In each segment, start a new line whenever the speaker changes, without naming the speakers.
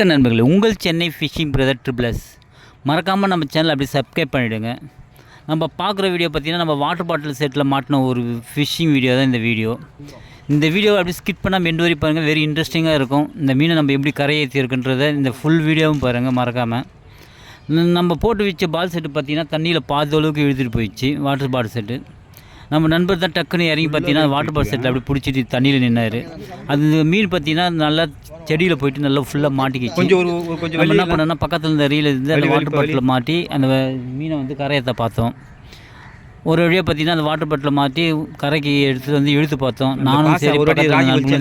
வணக்க நண்பர்களே உங்கள் சென்னை ஃபிஷிங் பிரதர் ட்ரிபிளஸ் மறக்காமல் நம்ம சேனல் அப்படி சப்ஸ்கிரைப் பண்ணிவிடுங்க நம்ம பார்க்குற வீடியோ பார்த்தீங்கன்னா நம்ம வாட்டர் பாட்டில் செட்டில் மாட்டின ஒரு ஃபிஷிங் வீடியோ தான் இந்த வீடியோ இந்த வீடியோ அப்படி ஸ்கிப் பண்ணாமல் எண்டு வரை பாருங்கள் வெரி இன்ட்ரெஸ்டிங்காக இருக்கும். இந்த மீனை நம்ம எப்படி கரையேற்றி இருக்குன்றதை இந்த ஃபுல் வீடியோவும் பாருங்கள் மறக்காமல் நம்ம போட்டு வச்ச பால் செட்டு பார்த்தீங்கன்னா தண்ணியில் பாதி அளவுக்கு இழுத்துட்டு போயிடுச்சு வாட்டர் பால் செட்டு நம்ம நண்பர் தான் டக்குன்னு இறங்கி பார்த்தீங்கன்னா வாட்டர் பால் செட்டில் அப்படி பிடிச்சிட்டு தண்ணியில் நின்னாரு. அது மீன் பார்த்தீங்கன்னா நல்லா செடியில் போயிட்டு நல்லா ஃபுல்லாக மாட்டிக்கிச்சு.
கொஞ்சம்
என்ன பண்ணோம்னா பக்கத்தில் இருந்த ரீல இருந்து அந்த வாட்டர் பாட்டில் மாட்டி அந்த மீனை வந்து கரையத்தை பார்த்தோம். ஒரு வழியாக பார்த்தீங்கன்னா அந்த வாட்டர் பாட்டில் மாட்டி கரைக்கு எடுத்து வந்து இழுத்து பார்த்தோம். நானும் சரி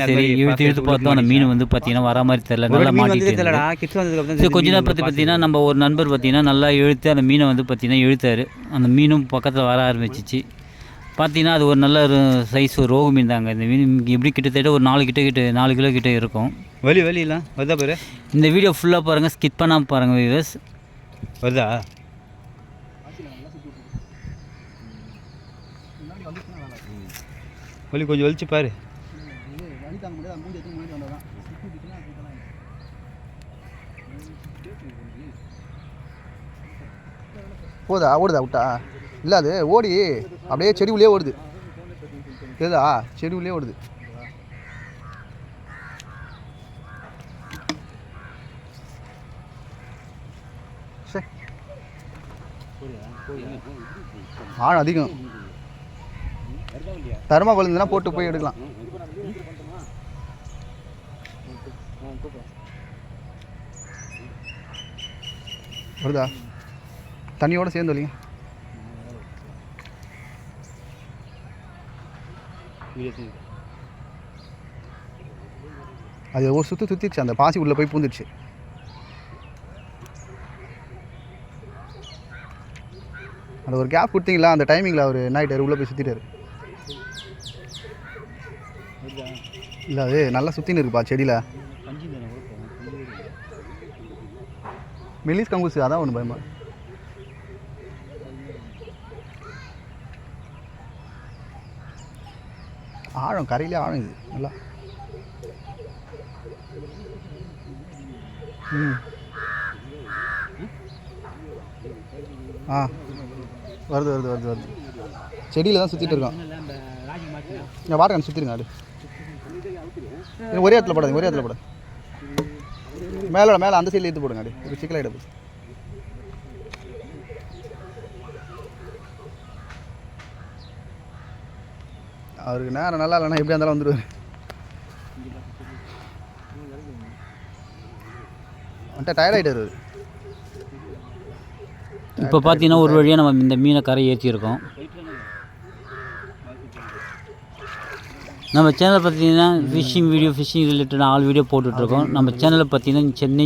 சரி இழுத்து இழுத்து பார்த்தோம். அந்த மீன் வந்து பார்த்தீங்கன்னா வர மாதிரி தெரியல. நல்லா மாட்டிட்டு கொஞ்ச நேரம் பற்றி பார்த்தீங்கன்னா நம்ம ஒரு நண்பர் பார்த்தீங்கன்னா நல்லா இழுத்து அந்த மீனை வந்து பார்த்தீங்கன்னா இழுத்தாரு. அந்த மீனும் பக்கத்தில் வர ஆரம்பிச்சிச்சு. பார்த்தீங்கன்னா அது ஒரு நல்ல ஒரு சைஸ் ஒரு ரோகு மீன் தாங்க. இந்த மீன் எப்படி கிட்டத்தட்ட ஒரு நாலு கிட்ட கிட்ட நாலு கிலோ கிட்ட இருக்கும்.
வலி வலி இல்லை வருதா பாரு?
இந்த வீடியோ ஃபுல்லாக பாருங்கள் ஸ்கிப் பண்ணாமல் பாருங்கள் வியூவர்ஸ்
வருதா? வலி கொஞ்சம் வலிச்சு பாரு.
போதா ஓடுதா விட்டா? இல்லை அது ஓடி அப்படியே செடி உள்ளே ஓடுது. தெரியுதா செடி உள்ளே ஓடுது. சே. ஆழம் அதிகம். தர்மா கொழுந்துனா போட்டு போய் எடுக்கலாம். வருதா? தண்ணியோட சேர்ந்து வலிங்க. அது ஒரு சுற்று சுற்றிடுச்சு அந்த பாசி உள்ளே போய் பூந்துடுச்சு. அந்த ஒரு கேப் கொடுத்தீங்களா? அந்த டைமிங்கில் அவர் என்ன ஆகிட்டார் உள்ளே போய் சுற்றிட்டாரு இல்லை அது நல்லா சுற்றின்னு இருக்குப்பா செடியில். மெலிஸ் கங்குசு அதான் ஒன்று பயமா. ஆழம் கரையிலே ஆழம் இது. நல்லா. ம். ஆ. வருது வருது வருது வருது. செடியில் தான் சுற்றிட்டு இருக்கோம். நான் வாட்டர் சுற்றிருங்க அது ஒரே இடத்துல போடாது ஒரே இடத்துல போடாது மேலே மேலே அந்த சைடில் எடுத்து போடுங்க அப்படி ஒரு சிக்கலாக அவருக்கு நேரம் நல்லா இல்லைன்னா எப்படியா இருந்தாலும் வந்துடுவார். வந்துட்டு டயர்ட் ஆகிட்டார் அவர்.
இப்போ பார்த்தீங்கன்னா ஒரு வழியாக நம்ம இந்த மீனை கரை ஏற்றியிருக்கோம். நம்ம சேனலை பார்த்தீங்கன்னா fishing video fishing related all video போட்டுட்ருக்கோம். நம்ம சேனலில் பார்த்தீங்கன்னா சென்னை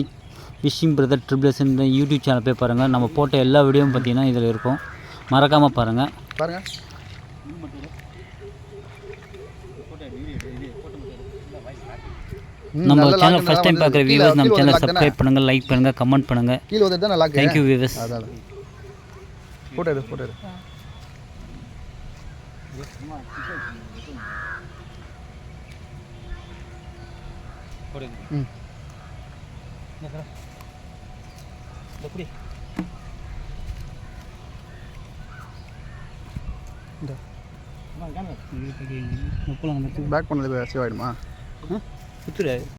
ஃபிஷிங் பிரதர் ட்ரிபிள்ஸ் இந்த யூடியூப் சேனல் போய் பாருங்கள் நம்ம போட்ட எல்லா வீடியோவும் பார்த்தீங்கன்னா இதில் இருக்கும். மறக்காமல் பாருங்கள்
பாருங்க ம்,
நம்ம சேனல் ஃபஸ்ட் டைம் பார்க்குற. வியூவர்ஸ் நம்ம சேனல்? சப்ஸ்கிரைப் பண்ணுங்கள் லைக் பண்ணுங்கள் கமெண்ட் பண்ணுங்கள்
கீழே தான் நல்லா
தேங்க்யூ வியூவர்ஸ்
அதான் போட்டோ எடு போட்டோ எடு. பேக் பண்ணது சேவ் ஆகிடுமா
映る